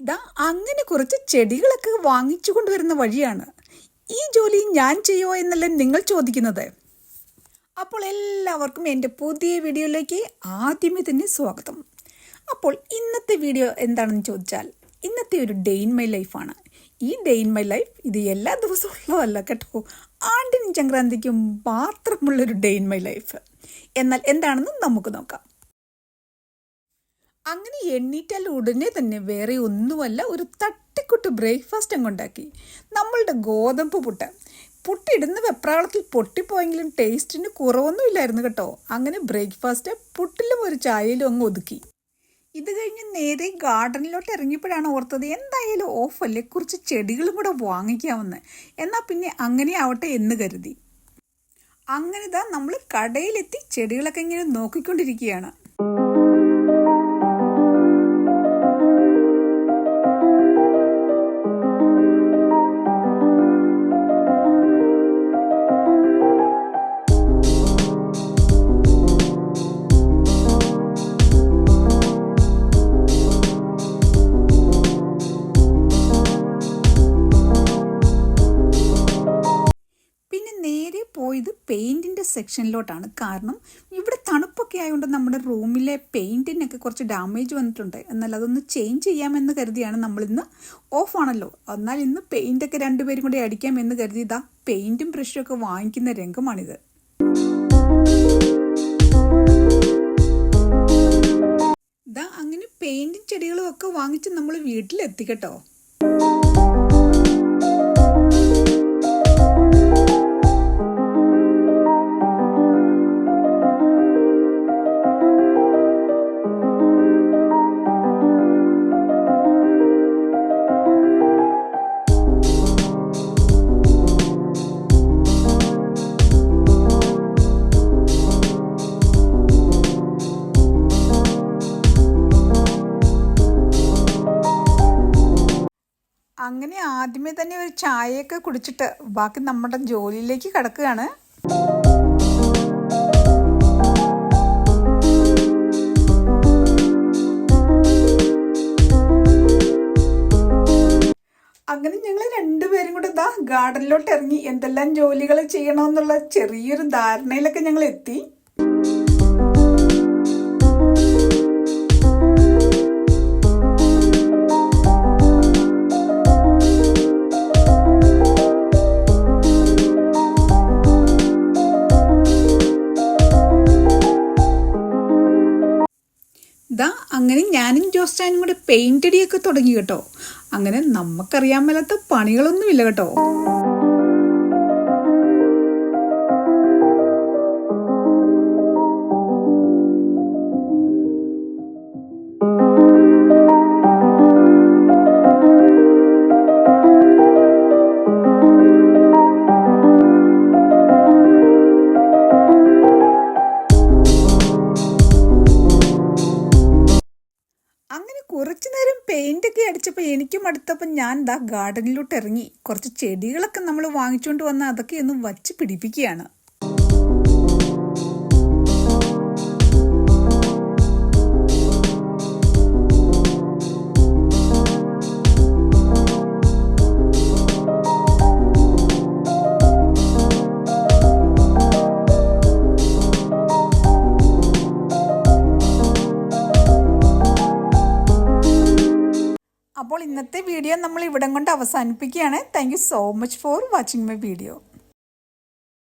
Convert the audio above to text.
ദാ അങ്ങനെ കുറച്ച് ചെടികളൊക്കെ വാങ്ങിച്ചു കൊണ്ടുവരുന്ന വഴിയാണ് ഈ ജോലി ഞാൻ ചെയ്യുമോ എന്നല്ല നിങ്ങൾ ചോദിക്കുന്നത്. അപ്പോൾ എല്ലാവർക്കും എന്റെ പുതിയ വീഡിയോയിലേക്ക് ആദ്യമേ തന്നെ സ്വാഗതം. അപ്പോൾ ഇന്നത്തെ വീഡിയോ എന്താണെന്ന് ചോദിച്ചാൽ ഇന്നത്തെ ഒരു ഡേ ഇൻ മൈ ലൈഫാണ് ഈ ഡേ ഇൻ മൈ ലൈഫ് ഇത് എല്ലാ ദിവസവും ഉള്ളതല്ല കേട്ടോ. ആണ്ടിനും സംക്രാന്തിക്കും മാത്രമുള്ളൊരു ഡേ ഇൻ മൈ ലൈഫ് എന്നാൽ എന്താണെന്ന് നമുക്ക് നോക്കാം. അങ്ങനെ എണ്ണീറ്റാൽ ഉടനെ തന്നെ വേറെ ഒന്നുമല്ല ഒരു തട്ടിക്കുട്ട് ബ്രേക്ക്ഫാസ്റ്റ് അങ്ങുണ്ടാക്കി നമ്മളുടെ ഗോതമ്പ് പുട്ട്. പുട്ടിടുന്ന വെപ്രാളത്തിൽ പൊട്ടിപ്പോയെങ്കിലും ടേസ്റ്റിന് കുറവൊന്നുമില്ലായിരുന്നു കേട്ടോ. അങ്ങനെ ബ്രേക്ക്ഫാസ്റ്റ് പുട്ടിലും ഒരു ചായയിലും അങ്ങ് ഒതുക്കി. ഇത് കഴിഞ്ഞ് നേരെ ഗാർഡനിലോട്ട് ഇറങ്ങിയപ്പോഴാണ് ഓർത്തത് എന്തായാലും ഓഫല്ലേ കുറച്ച് ചെടികളും കൂടെ വാങ്ങിക്കാമെന്ന്. എന്നാൽ പിന്നെ അങ്ങനെ ആവട്ടെ എന്ന് കരുതി. അങ്ങനെ ഇതാ നമ്മൾ കടയിലെത്തി ചെടികളൊക്കെ ഇങ്ങനെ നോക്കിക്കൊണ്ടിരിക്കുകയാണ്. പോയത് പെയിന്റിന്റെ സെക്ഷനിലോട്ടാണ്. കാരണം ഇവിടെ തണുപ്പൊക്കെ ആയതുകൊണ്ട് നമ്മുടെ റൂമിലെ പെയിന്റിനൊക്കെ കുറച്ച് ഡാമേജ് വന്നിട്ടുണ്ട്. എന്നാൽ അതൊന്ന് ചേഞ്ച് ചെയ്യാമെന്ന് കരുതിയാണ് നമ്മളിന്ന് ആണല്ലോ. എന്നാൽ ഇന്ന് പെയിന്റൊക്കെ രണ്ടുപേരും കൂടി അടിക്കാമെന്ന് കരുതി ഇതാ പെയിന്റും ബ്രഷും ഒക്കെ വാങ്ങിക്കുന്ന രംഗമാണിത്. ഇതാ അങ്ങനെ പെയിന്റും ചെടികളും ഒക്കെ വാങ്ങിച്ച് നമ്മൾ വീട്ടിലെത്തി അങ്ങനെ ആദ്യമേ തന്നെ ഒരു ചായയൊക്കെ കുടിച്ചിട്ട് ബാക്കി നമ്മുടെ ജോലിയിലേക്ക് കിടക്കുകയാണ്. അങ്ങനെ ഞങ്ങൾ രണ്ടുപേരും കൂടെ ഇതാ ഗാർഡനിലോട്ട് ഇറങ്ങി എന്തെല്ലാം ജോലികൾ ചെയ്യണമെന്നുള്ള ചെറിയൊരു ധാരണയിലൊക്കെ ഞങ്ങൾ എത്തി. ദാ അങ്ങനെ ഞാനും ജോസ്റ്റാനും കൂടെ പെയിന്റ് അടിയൊക്കെ തുടങ്ങി കേട്ടോ. അങ്ങനെ നമുക്കറിയാൻ മേലാത്ത പണികളൊന്നുമില്ല കേട്ടോ. അങ്ങനെ കുറച്ചു നേരം പെയിന്റ് ഒക്കെ അടിച്ചപ്പോൾ എനിക്കും അടുത്തപ്പോൾ ഞാൻ ദാ ഗാർഡനിലോട്ട് ഇറങ്ങി. കുറച്ച് ചെടികളൊക്കെ നമ്മൾ വാങ്ങിച്ചുകൊണ്ട് വന്ന അതൊക്കെ ഒന്ന് വച്ച് പിടിപ്പിക്കുകയാണ്. അപ്പോൾ ഇന്നത്തെ വീഡിയോ നമ്മൾ ഇവിടം കൊണ്ട് അവസാനിപ്പിക്കുകയാണ്. Thank so much for watching my video